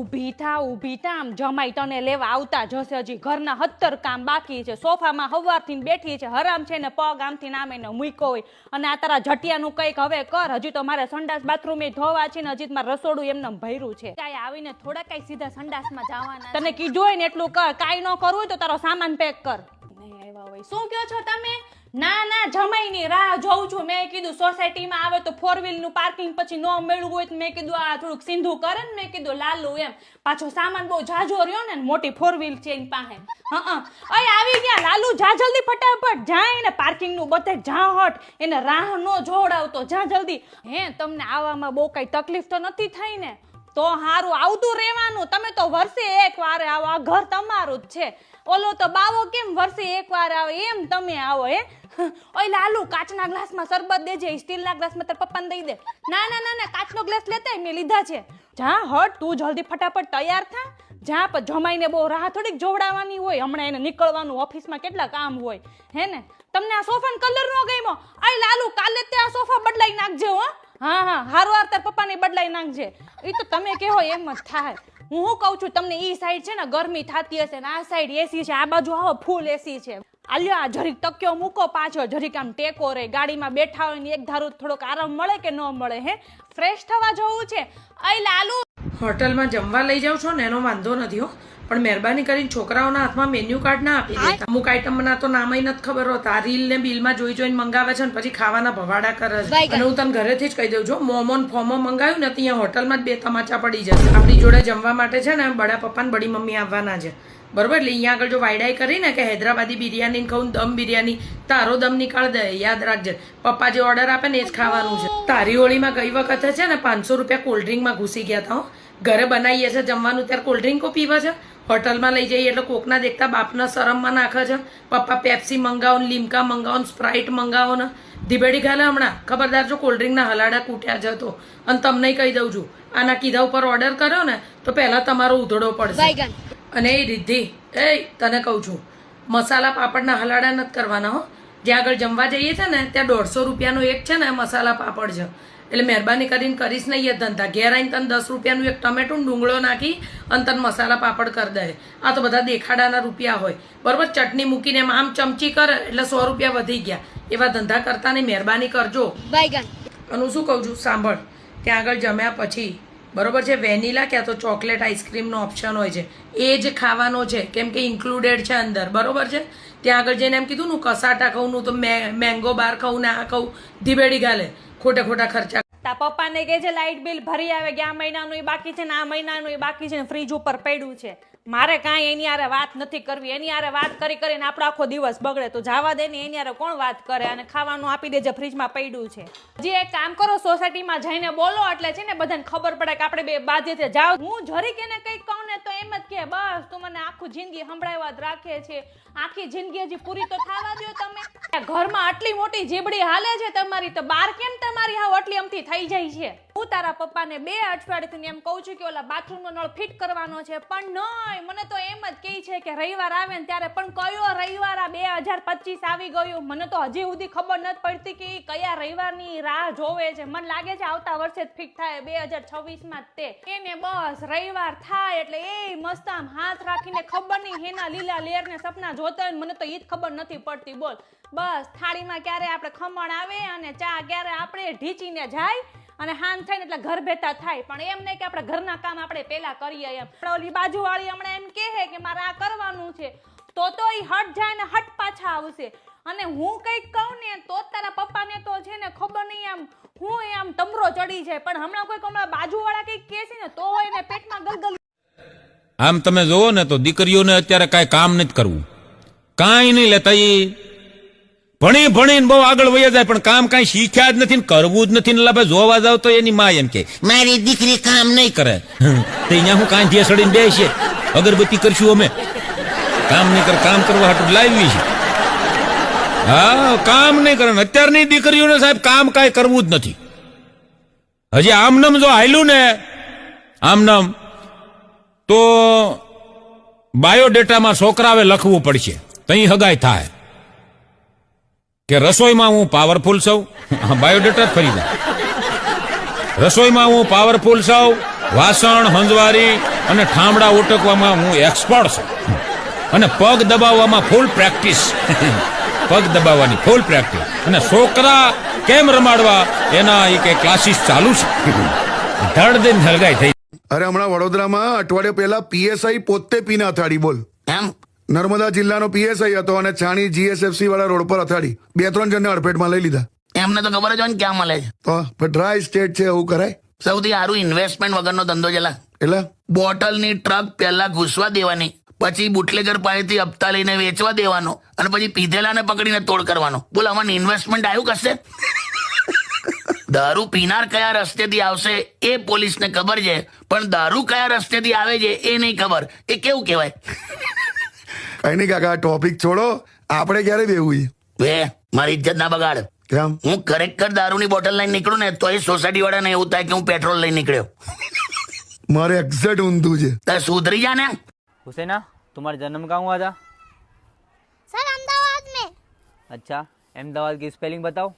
ઊભી થા ઊભી થા આમ જમાઈ તને લેવા આવતા જશે હજી. ઘરના હત્તર કામ બાકી છે. સોફામાં હવારથી બેઠી છે. હરામ છે ને પગ આમથી નામે એને મૂક્યો હોય. અને આ તારા જટિયાનું કંઈક હવે કર. હજી તો મારે સંડાસ બાથરૂમે ધોવા છે ને હજી મારે રસોડું એમને ભર્યું છે. કાંઈ આવીને થોડા કાંઈ સીધા સંડાસમાં જવાના તને કીધું હોય ને એટલું કર. કાંઈ ન કરવું હોય તો તારો સામાન પેક કર. નહીં હોય. શું કહો છો તમે? ના ના, જમાઈની રાહ જોઉં છું. મેં કીધું સોસાયટીમાં આવે તો ફોરનું પાર્કિંગ પછી ન મેળવું હોય તો મેં કીધું આ થોડુંક સિંધુ કરે ને મેં કીધું લાલુ એમ. પાછો સામાન બહુ જાજો રહ્યો ને મોટી ફોર વ્હીલ છે એની પાસે. હા અય આવી ગયા. લાલુ, જા જલ્દી ફટાફટ. જાય ને પાર્કિંગનું બધે જા હટ. એને રાહ નો જોડાવતો જા જલ્દી. હે, તમને આવવામાં બહુ કઈ તકલીફ તો નથી થઈ ને? તો હારું, આવતું રહેવાનું. તમે તો વર્ષે એક વાર આવો. આ ઘર તમારું જ છે. ઓલો તો બાવો કેમ વર્ષે એક વાર આવે? એમ તમે આવો, હે? ઓય લાલુ, કાચના ગ્લાસમાં શરબત દેજે સ્ટીલના ગ્લાસમાં તાર પપ્પાને દઈ દે. ના ના ના ના, કાચનો ગ્લાસ લેતા મેં લીધા છે. જા, હટ, તું જલ્દી ફટાફટ તૈયાર થા. જા, પણ જમાઈને બહુ રાહ થોડીક જોવડાવવાની હોય. હમણાં એને નીકળવાનું ઓફિસમાં કેટલા કામ હોય. હે ને? તમને આ સોફાનો કલર નો ગમ્યો? આય લાલુ, કાલે તે આ સોફા બદલાઈ નાખજો, હો. હા હા, હારું હાર તાર પપ્પાને બદલાઈ નાખજે. એ તો તમે કહો એમ જ થાય. હું શું કહું છું, તમને ઈ સાઈડ છે ને ગરમી થતી હશે ને આ સાઈડ એસી છે, આ બાજુ આવો ફૂલ એસી છે. આલ્યો, આ જરીક તક્યો મૂકો પાછો જરીક આમ ટેકો રે, ગાડીમાં બેઠા હોય ને એક ધારું થોડોક આરામ મળે કે ન મળે, હે? ફ્રેશ થવા જવું છે. અઈ લાલુ! હોટલમાં જમવા લઈ જાઉં છો ને, એનો વાંધો નથી, હો. પણ મહેરબાની કરીને છોકરાઓના હાથમાં મેન્યુ કાર્ડ ના આપી દેતા અમુક આઈટમના તો નામ નથી ખબર હોતા. આ રીલ ને બિલમાં જોઈ જોઈને મંગાવે છે ને પછી ખાવાના ભવાડા કરે છે. અને હું તને ઘરેથી જ કહી દઉં છું મોમોન ફોમો મંગાવ્યું ને ત્યાં હોટલમાં જ બે તમાચા પડી જશે. આપણી જોડે જમવા માટે છે ને બડા પપ્પા ને બડી મમ્મી આવવાના છે. બરોબર? એટલે અહીંયા આગળ જો વાયડાઈ કરીને કે હૈદરાબાદી બિરયાની કહું દમ બિરયાની તારો દમ નીકાળ દે યાદ રાખજે. પપ્પા જે ઓર્ડર આપે ને એ જ ખાવાનું છે. તારી હોળીમાં ગઈ વખતે છે ને પાંચસો રૂપિયા કોલ્ડ્રિંકમાં ઘૂસી ગયા હતા હો. ઘરે બનાવીએ છે જમવાનું ત્યારે કોલ્ડ્રિંકો પીવે છે? હોટલમાં લઈ જઈએ એટલે કોકના દેખતા બાપના શરમમાં નાખે છે. પપ્પા પેપ્સી મંગાવો ને લીમકા મંગાવો ને સ્પ્રાઇટ મંગાવો ને. ધીબેડી ખાલે હમણાં. ખબરદાર જો કોલ્ડ્રિંકના હલાડા કૂટ્યા જતો અને તમને કહી દઉં છું આના કીધા ઉપર ઓર્ડર કર્યો ને તો પહેલા તમારો ઉધડો પડશે. અને એ રિદ્ધિ એ તને કહું છું મસાલા પાપડના હલાડા નથી કરવાના હો. જ્યાં આગળ જમવા જઈએ છે ને ત્યાં દોઢસો રૂપિયાનો એક છે ને મસાલા પાપડ છે. એટલે મહેરબાની કરીને કરીશ નહીં એ ધંધા. ઘેર આવીને તને દસ રૂપિયાનું એક ટમેટું ડુંગળો નાખી અને તને મસાલા પાપડ કરી દે. આ તો બધા દેખાડાના રૂપિયા હોય. બરોબર? ચટણી મૂકીને આમ ચમચી કરે એટલે સો રૂપિયા વધી ગયા. એવા ધંધા કરતા નહીં મહેરબાની કરજો. અને હું શું કહું છું? સાંભળ. ત્યાં આગળ જમ્યા પછી બરોબર છે? વેનીલા ક્યાં તો ચોકલેટ આઈસ્ક્રીમનો ઓપ્શન હોય છે. એ જ ખાવાનો છે કેમ કે ઇન્ક્લુડેડ છે અંદર. બરોબર છે? ત્યાં આગળ જઈને એમ કીધું ને કસાટા ખાઉં નું તો મે- મેંગો બાર ખાઉં ને આ ખાઉં. ધીબેડી ગાલે. ખોટે ખોટા ખર્ચા. તા પપ્પાને કે છે લાઇટ બિલ ભરી આવે, કે આ મહિનાનું, એ બાકી છે ને આ મહિનાનું, એ બાકી છે ને ફ્રીજ ઉપર પડ્યું છે. મારે કાંઈ એની આરે વાત નથી કરવી. એની આરે વાત કરી કરીને આપણો આખો દિવસ બગડે. તો જવા દે ને એની આરે કોણ વાત કરે અને ખાવાનું આપી દેજે ફ્રીજમાં પડ્યું છે. જે એક કામ કરો, સોસાયટીમાં જઈને બોલો એટલે છે ને બધાને ખબર પડે કે આપણે બે બાજે છે જાઓ. હું જરીક એને કંઈક કહું ને તો એમ જ કે બસ, તું મને આખું જિંદગી સંભળાવ્યા જ રાખે છે. આખી જિંદગી હજી પૂરી તો થવા દો તમે. ઘરમાં આટલી મોટી જીબડી હાલે છે તમારી, તો બાર કેમ તમારી હાવ આટલી અમથી થઈ જાય છે? હું તારા પપ્પાને બે અઠવાડિયાથી એમ કહું છું કે ઓલા બાથરૂમનો નળ ફિટ કરવાનો છે, પણ નહીં, મને તો એમ જ કહે છે કે રવિવાર આવે ને ત્યારે પણ કયો રવિવાર આ બે હજાર પચીસ આવી ગયું? મને તો હજી સુધી ખબર નથી પડતી કે કયા રવિવારની રાહ જોવે છે. મને લાગે છે આવતા વર્ષે જ ફિટ થાય બે હજાર છવ્વીસમાં તે. એને બસ રવિવાર થાય એટલે એ મસ્ત આમ હાથ રાખીને ખબર નહીં હેના લીલા લેરને સપના જોતા હોય મને તો એ જ ખબર નથી પડતી. બોલ. બસ થાળીમાં ક્યારે આપણે ખમણ આવે અને ચા ક્યારે આપણે ઢીચીને જાય અને હાન થાય ને એટલે ઘર બેઠા થાય. પણ એમ નહીં કે આપણે ઘરના કામ આપણે પહેલા કરીએ એમ. પણ ઓલી બાજુવાળી હમણાં એમ કહે કે મારે આ કરવાનું છે. તો તો એ હટ જાય ને હટ પાછા આવશે. અને હું કંઈક કહું ને તો તારા પપ્પાને તો છે ને ખબર નહીં આમ. હું આમ તમરો ચડી જાય. પણ હમણાં કોઈક હમણાં બાજુવાળા કંઈક કહે છે ને તો એને પેટમાં ગલગલ આમ તમે જોવો ને તો દીકરીઓને અત્યારે કાંઈ કામ નથી કરવું. કાંઈ નહીં લેતા ભણી ભણીને બહુ આગળ વયા જાય, પણ કામ કાંઈ શીખ્યા જ નથી કરવું જ નથી ને લાભે જોવા જાવ તો એની માં એમ કે, મારી દીકરી કામ નહીં કરે. તો અહીંયા હું કાંઈ જે સડીને બે છે અગરબત્તી કરશું અમે. કામ નહીં કરે, કામ કરવા હાટું લાવી છે હા, કામ નહીં કરે અત્યારની દીકરીઓને સાહેબ કામ કાંઈ કરવું જ નથી. હજી આમનમ જો હાલ્યું ને આમનમ તો બાયોડેટામાં છોકરાવે લખવું પડશે. તઈ હગાય થાય. કે રસોઈમાં હું પાવરફુલ છું? બાયોડેટા જ ફરી જાય રસોઈમાં હું પાવરફુલ છું વાસણ હંજવારી અને ઠામડા ઉટકવામાં હું એક્સપર્ટ છું. અને પગ દબાવવામાં ફૂલ પ્રેક્ટિસ પગ દબાવવાની ફૂલ પ્રેક્ટિસ અને છોકરા કેમ રમાડવા? એના એ કે ક્લાસીસ ચાલુ છે. ધડ દિન હલગાઈ થઈ. અરે હમણાં વડોદરામાં અઠવાડિયા પહેલા પીએસઆઈ પોતે પીને થાળી બોલ. એમ? નર્મદા જિલ્લાનો પીએસઆઈ હતો અને છાણી જીએસએફસી વાળા રોડ પર અથાડી બે ત્રણ જણને અડફેટમાં લઈ લીધા. એમને તો ખબર જ હોય ને ક્યાં મળે છે. તો પણ ડ્રાય સ્ટેટ છે એવું કરાય? સૌથી સારું ઇન્વેસ્ટમેન્ટ વગરનો ધંધો જેલા એટલે? બોટલની ટ્રક પહેલા ઘૂસવા દેવાની પછી બુટલેગર પાસેથી હપ્તા લઈને વેચવા દેવાનો અને પછી પીધેલાને પકડીને તોડ કરવાનો. બોલ અમારું ઇન્વેસ્ટમેન્ટ આવ્યું કશે? દારૂ પીનાર કયા રસ્તેથી આવશે એ પોલીસને ખબર છે પણ દારૂ કયા રસ્તેથી આવે છે એ નહીં ખબર. એ કેવું કહેવાય? કઈ નહીં કાકા ટોપિક છોડો આપણે ક્યારે બેવું વે મારી ઇજ્જત ના બગાડ કેમ હું ખરેખર દારૂની બોટલ લઈને નીકળું ને તો એ સોસાયટી વાળાને એવું થાય કે હું પેટ્રોલ લઈને નીકળ્યો મારે એક્ઝેક્ટ ઊંધું છે તારે સુધરી જા ને हुसैना तुम्हारा जन्म कहाँ हुआ था सर अहमदाबाद में अच्छा अहमदाबाद की स्पेलिंग बताओ